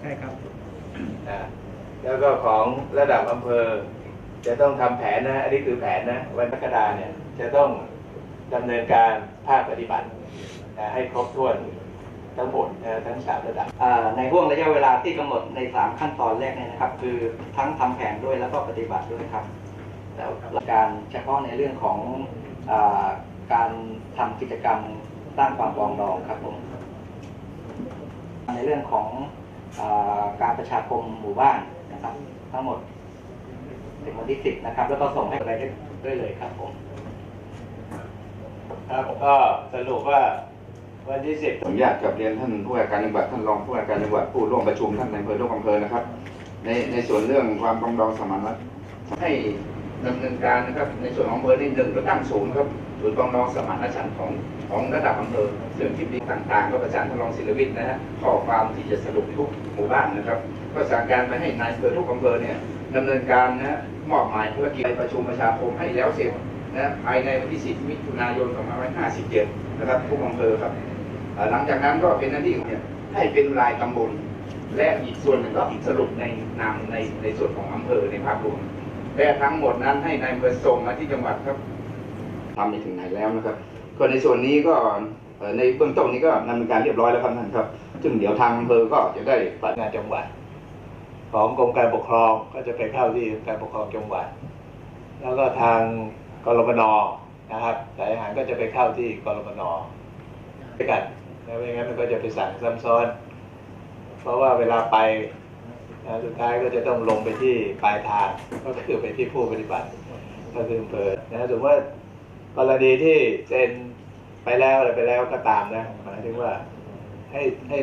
ใช่ครับนะแล้วก็ของระดับอำเภอ จะต้องทำแผนนะ อันนี้คือแผนนะ วันกรกฎาเนี่ยจะต้องดำเนินการภาคปฏิบัตินะให้ครบถ้วนทั้งหมดนะทั้งสามระดับ อ่าในห่วงระยะเวลาที่กำหนดใน 3 ขั้นตอนแรกเนี่ยนะครับ คือทั้งทำแผนด้วยแล้วก็ปฏิบัติด้วยครับ แล้วการเฉพาะในเรื่องของอาการทำกิจกรรมสร้างความปรองดองครับผมในเรื่องของอา การประชาคมหมู่บ้านนะครับ ทั้งหมดถึงวันที่10นะครับ แล้วก็ส่งให้อะไรได้ด้วยเลยครับผมครับก็สรุปว่าวันที่สิบขออนุญาตกับเรียนท่านผู้ว่าการจังหวัดท่านรองผู้ว่าการจังหวัดผู้ร่วมประชุมท่านในายอำเภอทุกอำเภอนะครับ ในในส่วนเรื่องความปรองดองสมานรัฐให้ ดำเนินการนะครับในส่วนของอำเภอในหนึ่งก็ตั้งศูนย์ครับศูนย์ปองดองสมานฉันท์ของของระดับอำเภอซึ่งที่ดีต่างๆ ก็ประสานท่านรองศิลวิทย์นะฮะข้อความที่จะสรุปทุกหมู่บ้านนะครับ ก็สั่งการไปให้นายอำเภอทุกอำเภอเนี่ยดำเนินการนะมอบหมายภารกิจไปประชุมประชาคมให้แล้วเสร็จนะภายในวันที่ 10 มิถุนายน 2557 นะครับทุกอำเภอครับหลังจากนั้นก็เป็นหน้าที่เนี่ยให้เป็นรายตำบลและอีกส่วนหนึ่งก็สรุปในนามในในส่วนของอำเภอในภาพรวม และทั้งหมดนั้นให้นายอำเภอส่งมาที่จังหวัดครับทำไปถึงไหนแล้วนะครับ ก็ในส่วนนี้ก็ในเบื้องต้นนี้ก็ดำเนินการเรียบร้อยแล้วครับท่านครับ ซึ่งเดี๋ยวทางอำเภอก็จะได้ปฏิงานจังหวัด ของกรมการปกครองก็จะไปเข้าที่การปกครองจังหวัด แล้วก็ทางกรมนนะครับสายอาหารก็จะไปเข้าที่กรมนด้วยกันแล้วไม่งั้นมันก็จะไปสั่งซ้ำซ้อน เพราะว่าเวลาไป สุดท้ายก็จะต้องลงไปที่ปลายทางก็คือไปที่ผู้ปฏิบัติ ก็คือเปิดนะสมมติว่ากรณีที่เซ็นไปแล้วอะไรไปแล้วก็ตามนะหมายถึงว่าให้ให้